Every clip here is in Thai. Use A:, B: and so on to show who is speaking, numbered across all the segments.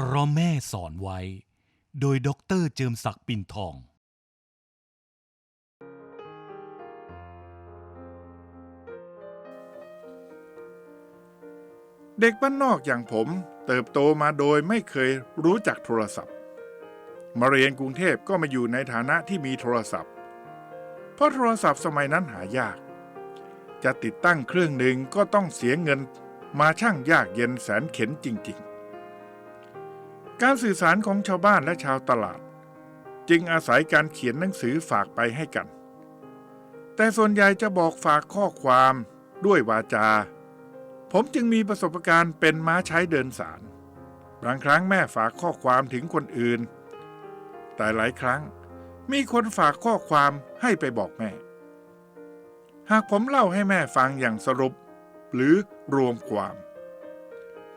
A: เพราะแม่สอนไว้ โดยด็อกเตอร์เจิมศักดิ์ปิ่นทอง
B: เด็กบ้านนอกอย่างผมเติบโตมาโดยไม่เคยรู้จักโทรศัพท์ มาเรียนกรุงเทพก็มาอยู่ในฐานะที่มีโทรศัพท์ เพราะโทรศัพท์สมัยนั้นหายาก จะติดตั้งเครื่องหนึ่งก็ต้องเสียเงินมาช่างยากเย็นแสนเข็นจริงๆ การสื่อสารของชาวบ้านและชาวตลาด จึงอาศัยการเขียนหนังสือฝากไปให้กัน แต่ส่วนใหญ่จะบอกฝากข้อความด้วยวาจา ผมจึงมีประสบการณ์เป็นม้าใช้เดินสารบางครั้งแม่ฝากข้อความถึงคนอื่น แต่หลายครั้งมีคนฝากข้อความให้ไปบอกแม่ หากผมเล่าให้แม่ฟังอย่างสรุป หรือรวมความ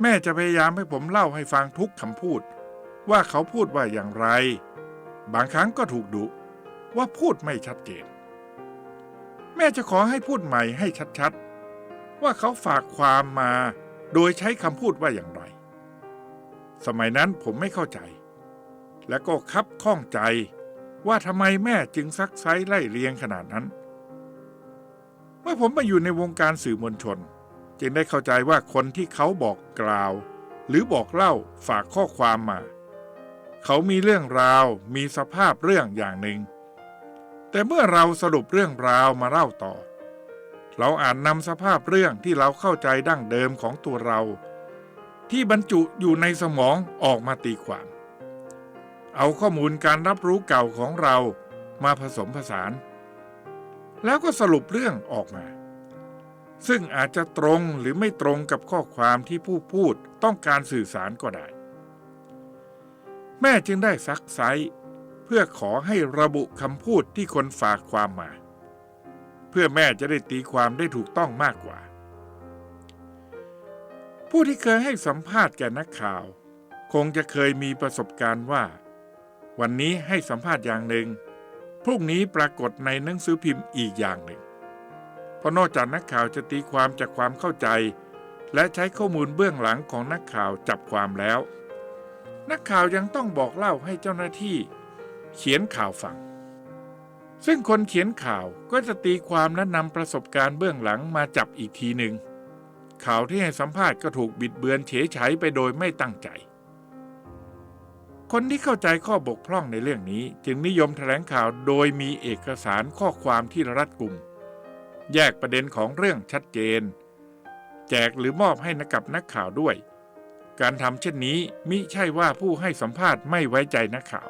B: แม่จะพยายามให้ผมเล่าให้ฟังทุกคำพูด ว่าเขาพูดว่าอย่างไร บางครั้งก็ถูกดุว่าพูดไม่ชัดเจน แม่จะขอให้พูดใหม่ให้ชัดๆ ว่าเขาฝากความมาโดยใช้คำพูดว่าอย่างไร สมัยนั้นผมไม่เข้าใจ และก็คับข้องใจว่าทำไมแม่จึงซักไซไล่เรียงขนาดนั้น เมื่อผมมาอยู่ในวงการสื่อมวลชน จึงได้เข้าใจว่าคนที่เขาบอกกล่าว หรือบอกเล่าฝากข้อความมา เขามีเรื่องราวมีสภาพเรื่องอย่างหนึ่ง แต่เมื่อเราสรุปเรื่องราวมาเล่าต่อ เราอาจนำสภาพเรื่องที่เราเข้าใจดั้งเดิมของตัวเรา ที่บรรจุอยู่ในสมองออกมาตีความ เอาข้อมูลการรับรู้เก่าของเรามาผสมผสาน แล้วก็สรุปเรื่องออกมา ซึ่งอาจจะตรงหรือไม่ตรงกับข้อความที่ผู้พูดต้องการสื่อสารก็ได้ แม่จึงได้ซักไซเพื่อขอให้ระบุคำพูดที่คนฝากความมา เพื่อแม่จะได้ตีความได้ถูกต้องมากกว่า ผู้ที่เคยให้สัมภาษณ์แก่นักข่าว คงจะเคยมีประสบการณ์ว่า วันนี้ให้สัมภาษณ์อย่างหนึ่งพรุ่งนี้ปรากฏในหนังสือพิมพ์อีกอย่างหนึ่ง เพราะนอกจากนักข่าวจะตีความจากความเข้าใจ และใช้ข้อมูลเบื้องหลังของนักข่าวจับความแล้ว นักข่าวยังต้องบอกเล่าให้เจ้าหน้าที่ เขียนข่าวฟัง ซึ่งคนเขียนข่าวก็จะตีความและนำประสบการณ์เบื้องหลังมาจับอีกทีหนึ่งข่าวที่ให้สัมภาษณ์ก็ถูกบิดเบือนเฉยไฉไปโดยไม่ตั้งใจ คนที่เข้าใจข้อบกพร่องในเรื่องนี้ จึงนิยมแถลงข่าวโดยมีเอกสารข้อความที่รัดกุม แยกประเด็นของเรื่องชัดเจน แจกหรือมอบให้นักกับนักข่าวด้วย การทำเช่นนี้มิใช่ว่าผู้ให้สัมภาษณ์ไม่ไว้ใจนักข่าว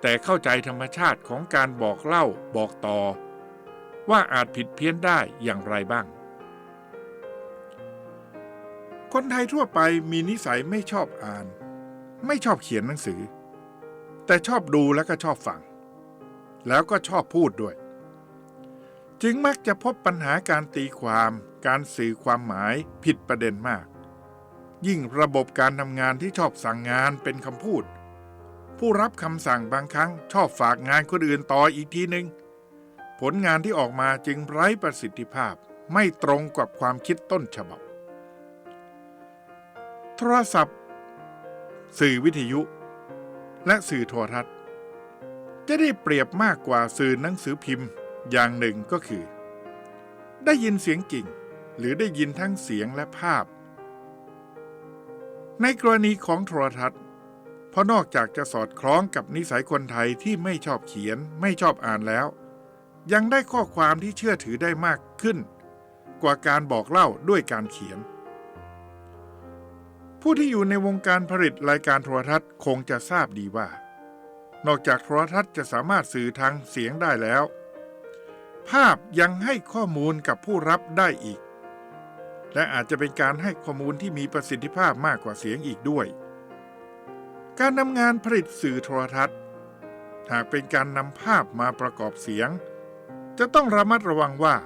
B: แต่เข้าใจธรรมชาติของการบอกเล่าบอกต่อ ว่าอาจผิดเพี้ยนได้อย่างไรบ้าง คนไทยทั่วไปมีนิสัยไม่ชอบอ่าน ไม่ชอบเขียนหนังสือ แต่ชอบดูแล้วก็ชอบฟัง แล้วก็ชอบพูดด้วย จึงมักจะพบปัญหาการตีความ การสื่อความหมายผิดประเด็นมาก ยิ่งระบบการทำงานที่ชอบสั่งงานเป็นคำพูด ผู้รับคำสั่งบางครั้งชอบฝากงานคนอื่นต่ออีกทีหนึ่งผลงานที่ออกมาจึงไร้ประสิทธิภาพไม่ตรงกับความคิดต้นฉบับ โทรศัพท์ สื่อวิทยุ และสื่อโทรทัศน์ จะได้เปรียบมากกว่าสื่อหนังสือพิมพ์ อย่างหนึ่งก็คือ ได้ยินเสียงจริง หรือได้ยินทั้งเสียงและภาพ ในกรณีของโทรทัศน์ เพราะนอกจากจะสอดคล้องกับนิสัยคนไทยที่ไม่ชอบเขียนไม่ชอบอ่านแล้ว ยังได้ข้อความที่เชื่อถือได้มากขึ้น กว่าการบอกเล่าด้วยการเขียน ผู้ที่อยู่ในวงการผลิตรายการโทรทัศน์คงจะทราบดีว่า นอกจากโทรทัศน์จะสามารถสื่อทางเสียงได้แล้ว ภาพยังให้ข้อมูลกับผู้รับได้อีก และอาจจะเป็นการให้ข้อมูลที่มีประสิทธิภาพมากกว่าเสียงอีกด้วย การทำงานผลิตสื่อโทรทัศน์ หากเป็นการนำภาพมาประกอบเสียง จะต้องระมัดระวังว่า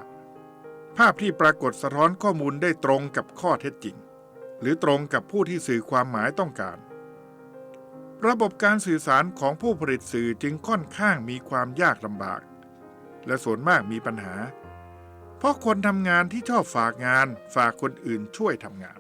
B: ภาพที่ปรากฏสะท้อนข้อมูลได้ตรงกับข้อเท็จจริง หรือตรงกับผู้ที่สื่อความหมายต้องการระบบการสื่อสารของผู้ผลิตสื่อจึงค่อนข้างมีความยากลำบาก และส่วนมากมีปัญหา เพราะคนทำงานที่ชอบฝากงานฝากคนอื่นช่วยทำงาน